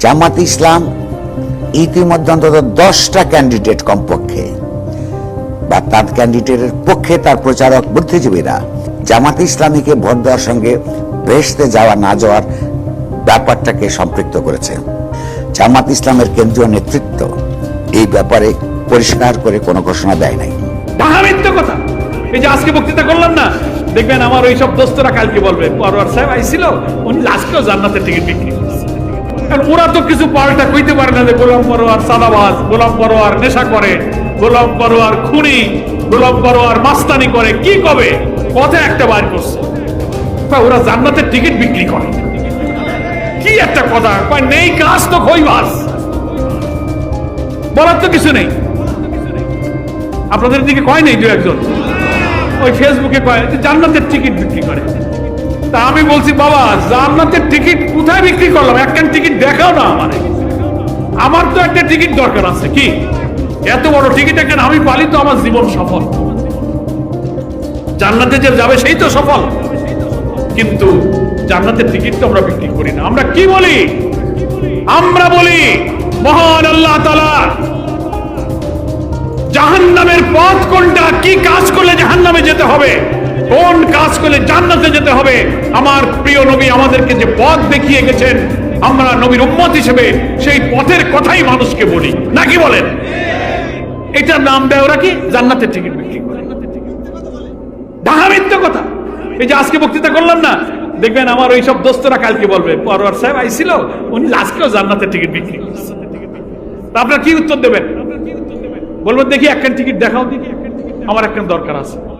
জামাত ইসলাম ইতিমধ্যে অন্তত দশটা ক্যান্ডিডেট কমপক্ষে। বা তার ক্যান্ডিডেটের পক্ষে তার প্রচারক বুদ্ধিজীবীরা জামাত ইসলামীকে ভোট দেওয়ার সঙ্গে ভেসতে যাওয়া না যাওয়ার ব্যাপারটাকে সম্পৃক্ত করেছে। জামাত ইসলামের কেন্দ্রীয় নেতৃত্ব এই ব্যাপারে পরিষ্কার করে কোনো ঘোষণা দেয় নাই। কথা। এই যে আজকে বক্তৃতা করলাম না, দেখবেন আমার ওই সব দোস্তরা কালকে বলবে, পরোয়ার সাহেব আইছিল, উনি আজকেও জান্নাতের টিকিট বিক্রি ওরা তো কিছু পাল্টা কইতে পারে না যে গোলাম পরোয়ার সাদাবাজ, গোলাম পরোয়ার নেশা করে, গোলাম পরোয়ার খুনি, গোলাম পরোয়ার মাস্তানি করে, কি কবে? কথা একটা বার করছে। ওরা জান্নাতের টিকিট বিক্রি করে। কি একটা কথা? নেই কাজ তো খইবাস বলার তো কিছু নেই। আপনাদের দিকে কয় নেই দু একজন? ওই ফেসবুকে কয়, জান্নাতের টিকিট বিক্রি করে। তা আমি বলছি, বাবা, জান্নাতের টিকিট কোথায় বিক্রি করলাম? একটা টিকিট দেখাও না আমারে। আমার তো একটা টিকিট দরকার আছে, কি? এত বড় টিকিট একটা আমি পালি তো আমার জীবন সফল। জান্নাতে যে যাবে সেই তো সফল। কিন্তু জান্নাতের টিকিট তো আমরা বিক্রি করি না। আমরা কি বলি? আমরা বলি, মহান আল্লাহ তালা জাহান্নামের পথ কোনটা? কি কাজ করলে জাহান্নামে যেতে হবে? কোন কাজ করলে জান্নাতে যেতে হবে? আমার প্রিয় নবী আমাদেরকে যে পথ দেখিয়ে গেছেন, আমরা নবীর উম্মত হিসেবে সেই পথের কথাই মানুষকে বলি। নাকি বলেন? এটার নাম দেয় ওরা কি? জান্নাতের টিকিট বিক্রি করে। কথা। এই যে আজকে বক্তৃতা করলাম না, দেখবেন আমার ওই সব দোস্তরা কালকে বলবে, পরোয়ার সাহেব আইছিল, উনি আজকেও জান্নাতের টিকিট বিক্রি করছে। আপনারা কি উত্তর দেবেন? বলবেন, দেখি একখান টিকিট দেখাও। দেখি আমার একখান দরকার আছে।